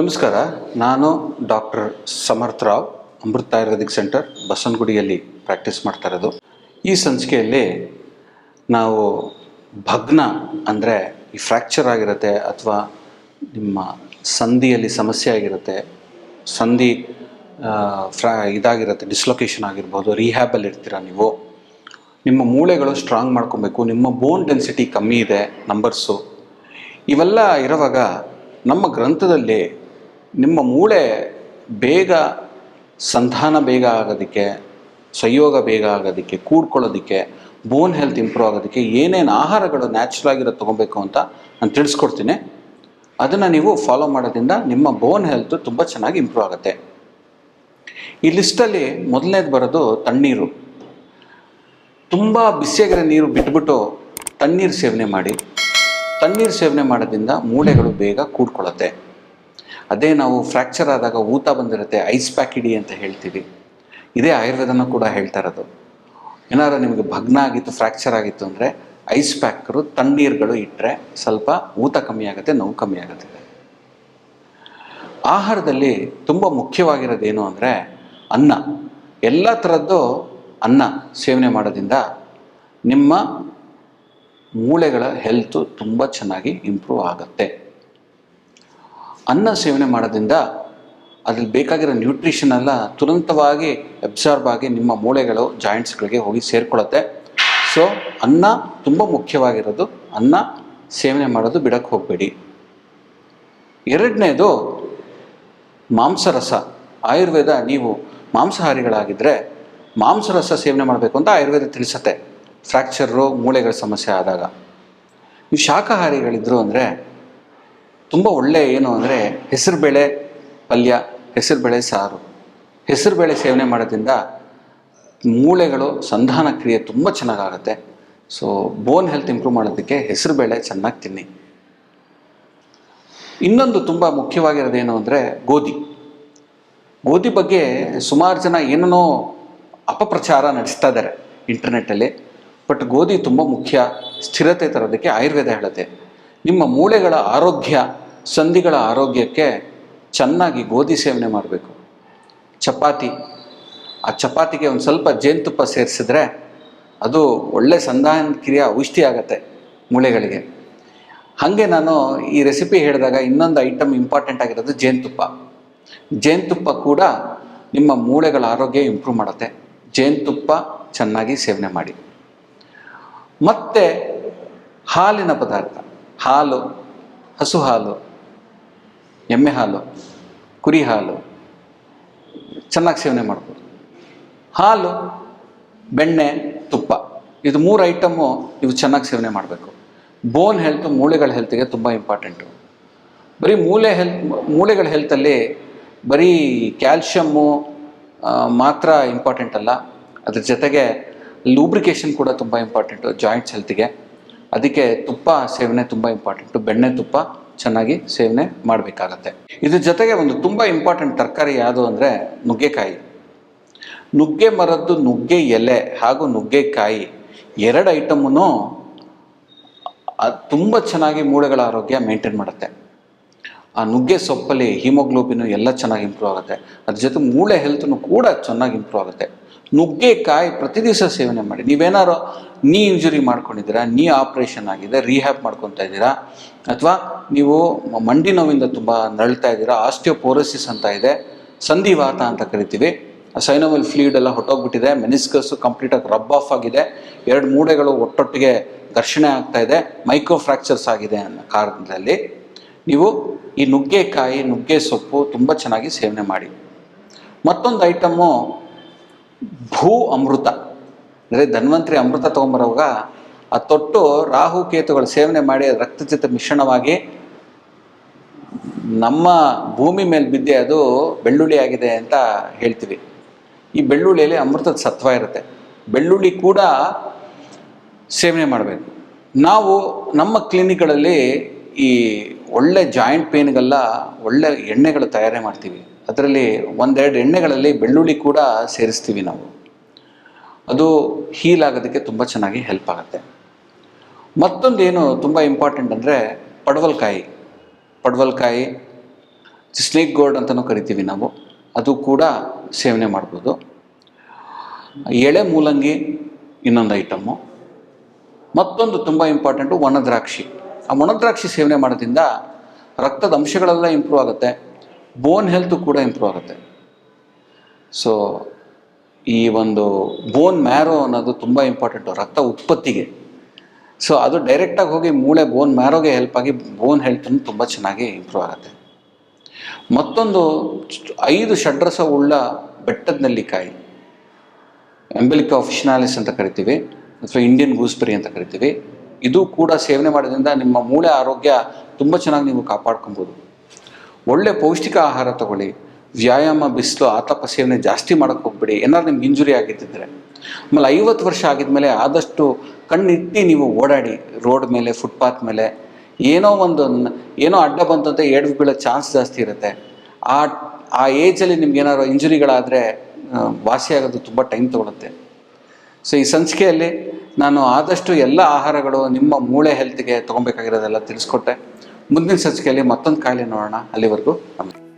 ನಮಸ್ಕಾರ, ನಾನು ಡಾಕ್ಟರ್ ಸಮರ್ಥ ರಾವ್, ಅಮೃತ ಆಯುರ್ವೇದಿಕ್ ಸೆಂಟರ್, ಬಸವನಗುಡಿಯಲ್ಲಿ ಪ್ರಾಕ್ಟೀಸ್ ಮಾಡ್ತಾ ಇರೋದು. ಈ ಸಂಚಿಕೆಯಲ್ಲಿ ನಾವು ಭಗ್ನ ಅಂದರೆ ಈ ಫ್ರ್ಯಾಕ್ಚರ್ ಆಗಿರುತ್ತೆ ಅಥವಾ ನಿಮ್ಮ ಸಂಧಿಯಲ್ಲಿ ಸಮಸ್ಯೆ ಆಗಿರುತ್ತೆ, ಸಂಧಿ ಫ್ರಾ, ಇದಾಗಿರುತ್ತೆ ಡಿಸ್ಲೊಕೇಶನ್ ಆಗಿರ್ಬೋದು ರಿಹ್ಯಾಬಲ್ಲಿ ಇರ್ತೀರ ನೀವು, ನಿಮ್ಮ ಮೂಳೆಗಳು ಸ್ಟ್ರಾಂಗ್ ಮಾಡ್ಕೊಬೇಕು, ನಿಮ್ಮ ಬೋನ್ ಡೆನ್ಸಿಟಿ ಕಮ್ಮಿ ಇದೆ ನಂಬರ್ಸು ಇವೆಲ್ಲ ಇರುವಾಗ ನಮ್ಮ ಗ್ರಂಥದಲ್ಲಿ ನಿಮ್ಮ ಮೂಳೆ ಬೇಗ, ಸಂಧಾನ ಬೇಗ ಆಗೋದಕ್ಕೆ, ಸಂಯೋಗ ಬೇಗ ಆಗೋದಕ್ಕೆ, ಕೂಡ್ಕೊಳ್ಳೋದಕ್ಕೆ ಬೋನ್ ಹೆಲ್ತ್ ಇಂಪ್ರೂವ್ ಆಗೋದಕ್ಕೆ ಏನೇನು ಆಹಾರಗಳು ನ್ಯಾಚುರಲ್ ಆಗಿರೋ ತೊಗೊಬೇಕು ಅಂತ ನಾನು ತಿಳಿಸ್ಕೊಡ್ತೀನಿ. ಅದನ್ನು ನೀವು ಫಾಲೋ ಮಾಡೋದ್ರಿಂದ ನಿಮ್ಮ ಬೋನ್ ಹೆಲ್ತ್ ತುಂಬ ಚೆನ್ನಾಗಿ ಇಂಪ್ರೂವ್ ಆಗುತ್ತೆ. ಈ ಲಿಸ್ಟಲ್ಲಿ ಮೊದಲನೇದು ಬರೋದು ತಣ್ಣೀರು. ತುಂಬ ಬಿಸಿಯಾಗಿರೋ ನೀರು ಬಿಟ್ಬಿಟ್ಟು ತಣ್ಣೀರು ಸೇವನೆ ಮಾಡಿ. ತಣ್ಣೀರು ಸೇವನೆ ಮಾಡೋದ್ರಿಂದ ಮೂಳೆಗಳು ಬೇಗ ಕೂಡ್ಕೊಳ್ಳುತ್ತೆ. ಅದೇ ನಾವು ಫ್ರ್ಯಾಕ್ಚರ್ ಆದಾಗ ಊತ ಬಂದಿರುತ್ತೆ ಐಸ್ ಪ್ಯಾಕ್ ಇಡಿ ಅಂತ ಹೇಳ್ತೀವಿ. ಇದೇ ಆಯುರ್ವೇದನ ಕೂಡ ಹೇಳ್ತಾ ಇರೋದು. ಏನಾದ್ರು ನಿಮಗೆ ಭಗ್ನ ಆಗಿತ್ತು ಫ್ರ್ಯಾಕ್ಚರ್ ಆಗಿತ್ತು ಅಂದರೆ ಐಸ್ ಪ್ಯಾಕರು ತಣ್ಣೀರುಗಳು ಇಟ್ಟರೆ ಸ್ವಲ್ಪ ಊತ ಕಮ್ಮಿ ಆಗುತ್ತೆ, ನೋವು ಕಮ್ಮಿ ಆಗುತ್ತೆ. ಆಹಾರದಲ್ಲಿ ತುಂಬ ಮುಖ್ಯವಾಗಿರೋದೇನು ಅಂದರೆ ಅನ್ನ. ಎಲ್ಲ ಥರದ್ದು ಅನ್ನ ಸೇವನೆ ಮಾಡೋದ್ರಿಂದ ನಿಮ್ಮ ಮೂಳೆಗಳ ಹೆಲ್ತು ತುಂಬ ಚೆನ್ನಾಗಿ ಇಂಪ್ರೂವ್ ಆಗುತ್ತೆ. ಅನ್ನ ಸೇವನೆ ಮಾಡೋದ್ರಿಂದ ಅದ್ರಲ್ಲಿ ಬೇಕಾಗಿರೋ ನ್ಯೂಟ್ರಿಷನ್ ಎಲ್ಲ ತುರಂತವಾಗಿ ಅಬ್ಸಾರ್ಬ್ ಆಗಿ ನಿಮ್ಮ ಮೂಳೆಗಳು ಜಾಯಿಂಟ್ಸ್ಗಳಿಗೆ ಹೋಗಿ ಸೇರಿಕೊಳ್ಳುತ್ತೆ. ಸೊ ಅನ್ನ ತುಂಬ ಮುಖ್ಯವಾಗಿರೋದು. ಅನ್ನ ಸೇವನೆ ಮಾಡೋದು ಬಿಡಕ್ಕೆ ಹೋಗಬೇಡಿ. ಎರಡನೇದು ಮಾಂಸರಸ. ಆಯುರ್ವೇದ ನೀವು ಮಾಂಸಾಹಾರಿಗಳಾಗಿದ್ದರೆ ಮಾಂಸರಸ ಸೇವನೆ ಮಾಡಬೇಕು ಅಂತ ಆಯುರ್ವೇದ ತಿಳಿಸತ್ತೆ. ಫ್ರ್ಯಾಕ್ಚರು ಮೂಳೆಗಳ ಸಮಸ್ಯೆ ಆದಾಗ. ನೀವು ಶಾಖಾಹಾರಿಗಳಿದ್ರು ಅಂದರೆ ತುಂಬ ಒಳ್ಳೆಯ ಏನು ಅಂದರೆ ಹೆಸರುಬೇಳೆ ಪಲ್ಯ ಹೆಸರುಬೇಳೆ ಸಾರು. ಹೆಸರುಬೇಳೆ ಸೇವನೆ ಮಾಡೋದ್ರಿಂದ ಮೂಳೆಗಳು ಸಂಧಾನ ಕ್ರಿಯೆ ತುಂಬ ಚೆನ್ನಾಗಾಗುತ್ತೆ. ಸೊ ಬೋನ್ ಹೆಲ್ತ್ ಇಂಪ್ರೂವ್ ಮಾಡೋದಕ್ಕೆ ಹೆಸರುಬೇಳೆ ಚೆನ್ನಾಗಿ ತಿನ್ನಿ. ಇನ್ನೊಂದು ತುಂಬ ಮುಖ್ಯವಾಗಿರೋದೇನು ಅಂದರೆ ಗೋಧಿ. ಗೋಧಿ ಬಗ್ಗೆ ಸುಮಾರು ಜನ ಏನೇನೋ ಅಪಪ್ರಚಾರ ನಡೆಸ್ತಾ ಇದ್ದಾರೆ ಇಂಟರ್ನೆಟ್ಟಲ್ಲಿ ಬಟ್ ಗೋಧಿ ತುಂಬ ಮುಖ್ಯ ಸ್ಥಿರತೆ ತರೋದಕ್ಕೆ ಆಯುರ್ವೇದ ಹೇಳುತ್ತೆ. ನಿಮ್ಮ ಮೂಳೆಗಳ ಆರೋಗ್ಯ, ಸಂಧಿಗಳ ಆರೋಗ್ಯಕ್ಕೆ ಚೆನ್ನಾಗಿ ಗೋಧಿ ಸೇವನೆ ಮಾಡಬೇಕು. ಚಪಾತಿ, ಆ ಚಪಾತಿಗೆ ಒಂದು ಸ್ವಲ್ಪ ಜೇನುತುಪ್ಪ ಸೇರಿಸಿದ್ರೆ ಅದು ಒಳ್ಳೆ ಸಂಧಾನ ಕ್ರಿಯೆ ಔಷಧಿ ಆಗತ್ತೆ ಮೂಳೆಗಳಿಗೆ. ಹಾಗೆ ನಾನು ಈ ರೆಸಿಪಿ ಹೇಳಿದಾಗ ಇನ್ನೊಂದು ಐಟಮ್ ಇಂಪಾರ್ಟೆಂಟ್ ಆಗಿರೋದು ಜೇನುತುಪ್ಪ. ಜೇನುತುಪ್ಪ ಕೂಡ ನಿಮ್ಮ ಮೂಳೆಗಳ ಆರೋಗ್ಯ ಇಂಪ್ರೂವ್ ಮಾಡುತ್ತೆ. ಜೇನುತುಪ್ಪ ಚೆನ್ನಾಗಿ ಸೇವನೆ ಮಾಡಿ. ಮತ್ತು ಹಾಲಿನ ಪದಾರ್ಥ. ಹಾಲು, ಹಸು ಹಾಲು, ಎಮ್ಮೆ ಹಾಲು, ಕುರಿ ಹಾಲು, ಚೆನ್ನಾಗಿ ಸೇವನೆ ಮಾಡ್ಬೋದು. ಹಾಲು, ಬೆಣ್ಣೆ, ತುಪ್ಪ, ಇದು ಮೂರು ಐಟಮು ನೀವು ಚೆನ್ನಾಗಿ ಸೇವನೆ ಮಾಡಬೇಕು. ಬೋನ್ ಹೆಲ್ತ್, ಮೂಳೆಗಳ ಹೆಲ್ತಿಗೆ ತುಂಬ ಇಂಪಾರ್ಟೆಂಟು. ಬರೀ ಮೂಳೆ ಹೆಲ್ತ್ ಮೂಳೆಗಳ ಹೆಲ್ತಲ್ಲಿ ಬರೀ ಕ್ಯಾಲ್ಶಿಯಮ್ಮು ಮಾತ್ರ ಇಂಪಾರ್ಟೆಂಟ್ ಅಲ್ಲ. ಅದ್ರ ಜೊತೆಗೆ ಲೂಬ್ರಿಕೇಶನ್ ಕೂಡ ತುಂಬ ಇಂಪಾರ್ಟೆಂಟು ಜಾಯಿಂಟ್ಸ್ ಹೆಲ್ತಿಗೆ. ಅದಕ್ಕೆ ತುಪ್ಪ ಸೇವನೆ ತುಂಬ ಇಂಪಾರ್ಟೆಂಟು ಬೆಣ್ಣೆ ತುಪ್ಪ ಚೆನ್ನಾಗಿ ಸೇವನೆ ಮಾಡಬೇಕಾಗತ್ತೆ. ಇದ್ರ ಜೊತೆಗೆ ಒಂದು ತುಂಬ ಇಂಪಾರ್ಟೆಂಟ್ ತರಕಾರಿ ಯಾವುದು ಅಂದರೆ ನುಗ್ಗೆಕಾಯಿ. ನುಗ್ಗೆ ಮರದ್ದು ನುಗ್ಗೆ ಎಲೆ ಹಾಗೂ ನುಗ್ಗೆಕಾಯಿ ಎರಡು ಐಟಮನ್ನು ತುಂಬ ಚೆನ್ನಾಗಿ ಮೂಳೆಗಳ ಆರೋಗ್ಯ ಮೇಂಟೈನ್ ಮಾಡುತ್ತೆ. ಆ ನುಗ್ಗೆ ಸೊಪ್ಪಲ್ಲಿ ಹಿಮೋಗ್ಲೋಬಿನು ಎಲ್ಲ ಚೆನ್ನಾಗಿ ಇಂಪ್ರೂವ್ ಆಗುತ್ತೆ. ಅದ್ರ ಜೊತೆ ಮೂಳೆ ಹೆಲ್ತ್ನು ಕೂಡ ಚೆನ್ನಾಗಿ ಇಂಪ್ರೂವ್ ಆಗುತ್ತೆ. ನುಗ್ಗೆಕಾಯಿ ಪ್ರತಿ ದಿವಸ ಸೇವನೆ ಮಾಡಿ. ನೀವೇನಾರು ನೀ ಇಂಜುರಿ ಮಾಡ್ಕೊಂಡಿದ್ದೀರಾ ನೀ ಆಪ್ರೇಷನ್ ಆಗಿದೆ ರಿಹ್ಯಾಬ್ ಮಾಡ್ಕೊತಾ ಇದ್ದೀರಾ, ಅಥವಾ ನೀವು ಮಂಡಿ ನೋವಿಂದ ತುಂಬ ನರಳ್ತಾ ಇದ್ದೀರಾ ಆಸ್ಟಿಯೋಪೋರೋಸಿಸ್ ಅಂತ ಇದೆ, ಸಂಧಿವಾತ ಅಂತ ಕರಿತೀವಿ ಸೈನೋವಲ್ ಫ್ಲೂಯಿಡ್ ಎಲ್ಲ ಹೊಟ್ಟೋಗ್ಬಿಟ್ಟಿದೆ ಮೆನಿಸ್ಕಸ್ ಕಂಪ್ಲೀಟಾಗಿ ರಬ್ ಆಫ್ ಆಗಿದೆ, ಎರಡು ಮೂಡೆಗಳು ಒಟ್ಟೊಟ್ಟಿಗೆ ಘರ್ಷಣೆ ಆಗ್ತಾ ಇದೆ ಮೈಕ್ರೋ ಫ್ರಾಕ್ಚರ್ಸ್ ಆಗಿದೆ ಅನ್ನೋ ಕಾರಣದಲ್ಲಿ ನೀವು ಈ ನುಗ್ಗೆಕಾಯಿ, ನುಗ್ಗೆ ಸೊಪ್ಪು ತುಂಬ ಚೆನ್ನಾಗಿ ಸೇವನೆ ಮಾಡಿ. ಮತ್ತೊಂದು ಐಟಮ್ಮು ಭೂ ಅಮೃತ. ಅಂದರೆ ಧನ್ವಂತರಿ ಅಮೃತ ತೊಗೊಂಬರುವಾಗ ಆ ತೊಟ್ಟು ರಾಹು ಕೇತುಗಳು ಸೇವನೆ ಮಾಡಿ ರಕ್ತಚಿತ್ತ ಮಿಶ್ರಣವಾಗಿ ನಮ್ಮ ಭೂಮಿ ಮೇಲೆ ಬಿದ್ದೆ ಅದು ಬೆಳ್ಳುಳ್ಳಿ ಆಗಿದೆ ಅಂತ ಹೇಳ್ತೀವಿ. ಈ ಬೆಳ್ಳುಳ್ಳಿಯಲ್ಲಿ ಅಮೃತದ ಸತ್ವ ಇರುತ್ತೆ. ಬೆಳ್ಳುಳ್ಳಿ ಕೂಡ ಸೇವನೆ ಮಾಡಬೇಕು. ನಾವು ನಮ್ಮ ಕ್ಲಿನಿಕ್ಗಳಲ್ಲಿ ಈ ಒಳ್ಳೆ ಜಾಯಿಂಟ್ ಪೇನ್ಗೆಲ್ಲ ಒಳ್ಳೆ ಎಣ್ಣೆಗಳು ತಯಾರಿ ಮಾಡ್ತೀವಿ. ಅದರಲ್ಲಿ ಒಂದೆರಡು ಎಣ್ಣೆಗಳಲ್ಲಿ ಬೆಳ್ಳುಳ್ಳಿ ಕೂಡ ಸೇರಿಸ್ತೀವಿ ನಾವು. ಅದು ಹೀಲ್ ಆಗೋದಕ್ಕೆ ತುಂಬ ಚೆನ್ನಾಗಿ ಹೆಲ್ಪ್ ಆಗುತ್ತೆ. ಮತ್ತೊಂದು ಏನು ತುಂಬ ಇಂಪಾರ್ಟೆಂಟ್ ಅಂದರೆ ಪಡವಲ್ಕಾಯಿ. ಪಡವಲ್ಕಾಯಿ ಸ್ನೇಕ್ ಗೋಲ್ಡ್ ಅಂತಲೂ ಕರಿತೀವಿ ನಾವು. ಅದು ಕೂಡ ಸೇವನೆ ಮಾಡ್ಬೋದು. ಎಳೆ ಮೂಲಂಗಿ ಇನ್ನೊಂದು ಐಟಮ್ಮು ಮತ್ತೊಂದು ತುಂಬ ಇಂಪಾರ್ಟೆಂಟು ಒಣದ್ರಾಕ್ಷಿ ಆ ಒಣದ್ರಾಕ್ಷಿ ಸೇವನೆ ಮಾಡೋದ್ರಿಂದ ರಕ್ತದ ಅಂಶಗಳೆಲ್ಲ ಇಂಪ್ರೂವ್ ಆಗುತ್ತೆ. ಬೋನ್ ಹೆಲ್ತು ಕೂಡ ಇಂಪ್ರೂವ್ ಆಗುತ್ತೆ. ಸೊ ಈ ಒಂದು ಬೋನ್ ಮ್ಯಾರೋ ಅನ್ನೋದು ತುಂಬ ಇಂಪಾರ್ಟೆಂಟು ರಕ್ತ ಉತ್ಪತ್ತಿಗೆ. ಸೊ ಅದು ಡೈರೆಕ್ಟಾಗಿ ಹೋಗಿ ಮೂಳೆ ಬೋನ್ ಮ್ಯಾರೋಗೆ ಹೆಲ್ಪ್ ಆಗಿ ಬೋನ್ ಹೆಲ್ತನ್ನು ತುಂಬ ಚೆನ್ನಾಗಿ ಇಂಪ್ರೂವ್ ಆಗುತ್ತೆ. ಮತ್ತೊಂದು ಐದು ಷಡ್ರಸ ಉಳ್ಳ ಬೆಟ್ಟದ ನೆಲ್ಲಿಕಾಯಿ ಎಂಬೆಲಿಕಾ ಆಫಿಷನಾಲಿಸ್ ಅಂತ ಕರಿತೀವಿ. ಅಥವಾ ಇಂಡಿಯನ್ ಗೂಸ್ಬೆರಿ ಅಂತ ಕರಿತೀವಿ. ಇದು ಕೂಡ ಸೇವನೆ ಮಾಡೋದ್ರಿಂದ ನಿಮ್ಮ ಮೂಳೆ ಆರೋಗ್ಯ ತುಂಬ ಚೆನ್ನಾಗಿ ನೀವು ಕಾಪಾಡ್ಕೊಬೋದು. ಒಳ್ಳೆ ಪೌಷ್ಟಿಕ ಆಹಾರ ತಗೊಳ್ಳಿ. ವ್ಯಾಯಾಮ, ಬಿಸಿಲು, ಆತಪ ಸೇವನೆ ಜಾಸ್ತಿ ಮಾಡೋಕ್ಕೆ ಹೋಗ್ಬೇಡಿ. ಏನಾದ್ರು ನಿಮ್ಗೆ ಇಂಜುರಿ ಆಗಿದ್ದಿದ್ರೆ. ಆಮೇಲೆ ಐವತ್ತು ವರ್ಷ ಆಗಿದ್ಮೇಲೆ ಆದಷ್ಟು ಕಣ್ಣಿಟ್ಟು ನೀವು ಓಡಾಡಿ, ರೋಡ್ ಮೇಲೆ ಫುಟ್ಪಾತ್ ಮೇಲೆ. ಏನೋ ಒಂದು ಏನೋ ಅಡ್ಡ ಬಂತಂತೆ ಎಡ್ದು ಬೀಳೋ ಚಾನ್ಸ್ ಜಾಸ್ತಿ ಇರುತ್ತೆ. ಆ ಆ ಏಜಲ್ಲಿ ನಿಮ್ಗೆ ಏನಾದ್ರು ಇಂಜುರಿಗಳಾದರೆ ವಾಸಿಯಾಗೋದು ತುಂಬ ಟೈಮ್ ತೊಗೊಳುತ್ತೆ. ಸೊ ಈ ಸಂಚಿಕೆಯಲ್ಲಿ ನಾನು ಆದಷ್ಟು ಎಲ್ಲ ಆಹಾರಗಳು ನಿಮ್ಮ ಮೂಳೆ ಹೆಲ್ತ್ಗೆ ತೊಗೊಬೇಕಾಗಿರೋದೆಲ್ಲ ತಿಳಿಸ್ಕೊಟ್ಟೆ. ಮುಂದಿನ ಸಂಚಿಕೆಯಲ್ಲಿ ಮತ್ತೊಂದು ಕಾಯಿಲೆ ನೋಡೋಣ. ಅಲ್ಲಿವರೆಗೂ ನಮಸ್ಕಾರ